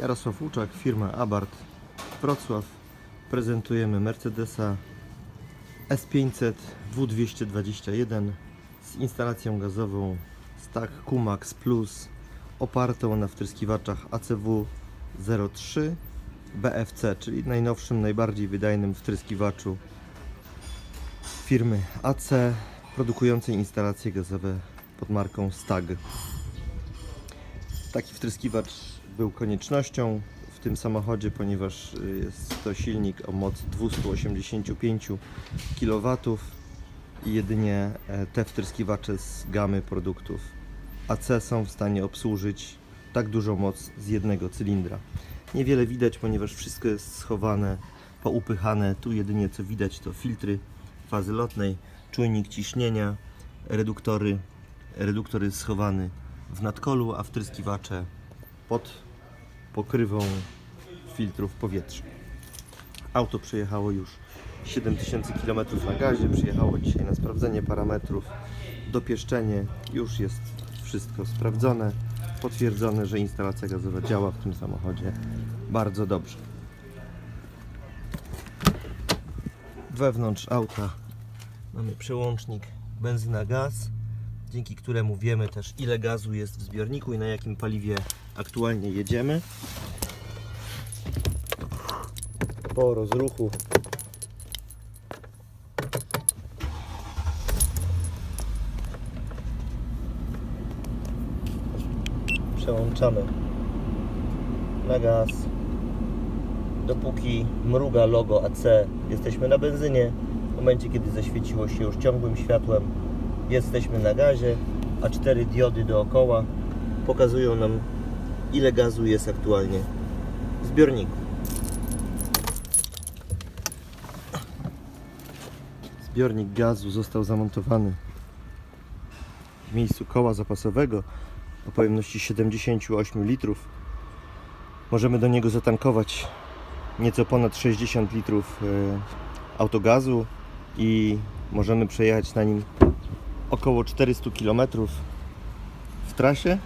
Jarosław Łuczak, firma Abart Wrocław. Prezentujemy Mercedesa S500 W221 z instalacją gazową Stack Kumax Plus opartą na wtryskiwaczach ACW 03 BFC, czyli najnowszym, najbardziej wydajnym wtryskiwaczu firmy AC produkującej instalacje gazowe pod marką Stag. Taki wtryskiwacz był koniecznością w tym samochodzie, ponieważ y, jest to silnik o mocy 285 kW i jedynie e, te wtryskiwacze z gamy produktów AC są w stanie obsłużyć tak dużą moc z jednego cylindra. Niewiele widać, ponieważ wszystko jest schowane, poupychane. Tu jedynie co widać to filtry fazy lotnej, czujnik ciśnienia, reduktory. Reduktor jest schowany w nadkolu, a wtryskiwacze pod pokrywą filtrów powietrza. Auto przejechało już 7000 km na gazie, przyjechało dzisiaj na sprawdzenie parametrów, dopieszczenie, już jest wszystko sprawdzone, potwierdzone, że instalacja gazowa działa w tym samochodzie bardzo dobrze. Wewnątrz auta mamy przełącznik benzyna-gaz, dzięki któremu wiemy też ile gazu jest w zbiorniku i na jakim paliwie aktualnie jedziemy. Po rozruchu przełączamy na gaz. Dopóki mruga logo AC, jesteśmy na benzynie. W momencie, kiedy zaświeciło się już ciągłym światłem, jesteśmy na gazie, a cztery diody dookoła pokazują nam, ile gazu jest aktualnie w zbiorniku. Zbiornik gazu został zamontowany w miejscu koła zapasowego o pojemności 78 litrów. Możemy do niego zatankować nieco ponad 60 litrów e, autogazu i możemy przejechać na nim około 400 km w trasie,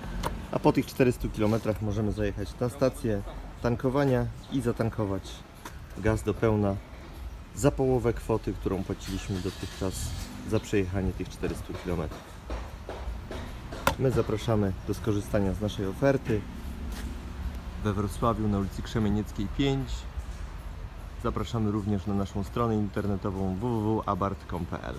a po tych 400 km możemy zajechać na stację tankowania i zatankować gaz do pełna za połowę kwoty, którą płaciliśmy dotychczas za przejechanie tych 400 km. My zapraszamy do skorzystania z naszej oferty we Wrocławiu na ulicy Krzemienieckiej 5. Zapraszamy również na naszą stronę internetową www.abart.pl